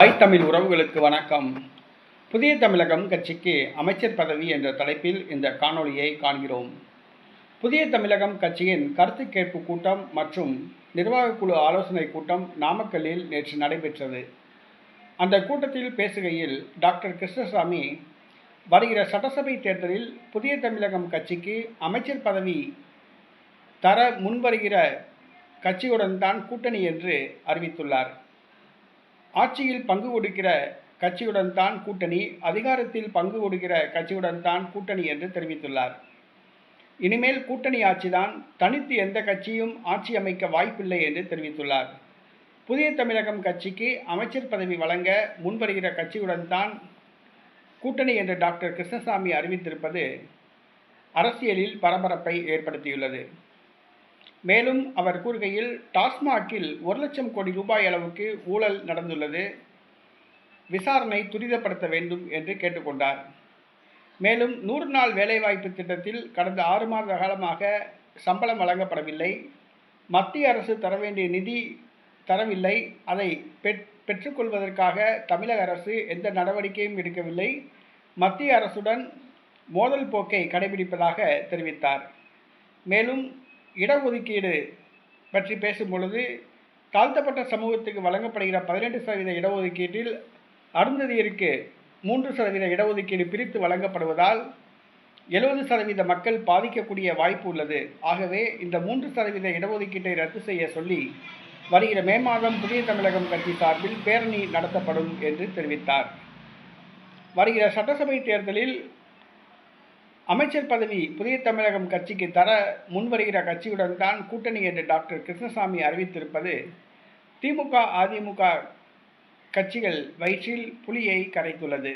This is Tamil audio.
தாய் தமிழ் உறவுகளுக்கு வணக்கம். புதிய தமிழகம் கட்சிக்கு அமைச்சர் பதவி என்ற தலைப்பில் இந்த காணொளியை காண்கிறோம். புதிய தமிழகம் கட்சியின் கருத்து கேட்பு கூட்டம் மற்றும் நிர்வாகக் குழு ஆலோசனை கூட்டம் நாமக்கல்லில் நேற்று நடைபெற்றது. அந்த கூட்டத்தில் பேசுகையில் டாக்டர் கிருஷ்ணசாமி வருகிற சட்டசபை தேர்தலில் புதிய தமிழகம் கட்சிக்கு அமைச்சர் பதவி தர முன்வருகிற கட்சியுடன் தான் கூட்டணி என்று அறிவித்துள்ளார். ஆட்சியில் பங்கு கொடுக்கிற கட்சியுடன் தான் கூட்டணி அதிகாரத்தில் பங்கு கொடுக்கிற கட்சியுடன் தான் கூட்டணி என்று தெரிவித்துள்ளார். இனிமேல் கூட்டணி ஆட்சிதான் தனித்து எந்த கட்சியும் ஆட்சி அமைக்க வாய்ப்பில்லை என்று தெரிவித்துள்ளார். புதிய தமிழகம் கட்சிக்கு அமைச்சர் பதவி வழங்க முன்வருகிற கட்சியுடன் தான் கூட்டணி என்று டாக்டர் கிருஷ்ணசாமி அறிவித்திருப்பது அரசியலில் பரபரப்பை ஏற்படுத்தியுள்ளது. மேலும் அவர் கூறுகையில் டாஸ்மாகில் ஒரு லட்சம் கோடி ரூபாய் அளவுக்கு ஊழல் நடந்துள்ளது. விசாரணை துரிதப்படுத்த வேண்டும் என்று கேட்டுக்கொண்டார். மேலும் நூறு நாள் வேலைவாய்ப்பு திட்டத்தில் கடந்த ஆறு மாத காலமாக சம்பளம் வழங்கப்படவில்லை. மத்திய அரசு தர வேண்டிய நிதி தரவில்லை. அதை பெற் பெற்றுக்கொள்வதற்காக தமிழக அரசு எந்த நடவடிக்கையும் எடுக்கவில்லை. மத்திய அரசுடன் மோதல் போக்கை கடைபிடிப்பதாக தெரிவித்தார். மேலும் இடஒதுக்கீடு பற்றி பேசும் பொழுது தாழ்த்தப்பட்ட சமூகத்துக்கு வழங்கப்படுகிற பதினெட்டு சதவீத இடஒதுக்கீட்டில் அருந்ததியருக்கு மூன்று சதவீத இடஒதுக்கீடு பிரித்து வழங்கப்படுவதால் எழுபது சதவீத மக்கள் பாதிக்கக்கூடிய வாய்ப்பு உள்ளது. ஆகவே இந்த மூன்று சதவீத இடஒதுக்கீட்டை ரத்து செய்ய சொல்லி வருகிற மே மாதம் புதிய தமிழகம் கட்சி சார்பில் பேரணி நடத்தப்படும் என்று தெரிவித்தார். வருகிற சட்டசபை தேர்தலில் அமைச்சர் பதவி புதிய தமிழகம் கட்சிக்கு தர முன்வருகிற கட்சியுடன் தான் கூட்டணி என்று டாக்டர் கிருஷ்ணசாமி அறிவித்திருப்பது திமுக அதிமுக கட்சிகள் வயிற்றில் புலியை கரைத்துள்ளது.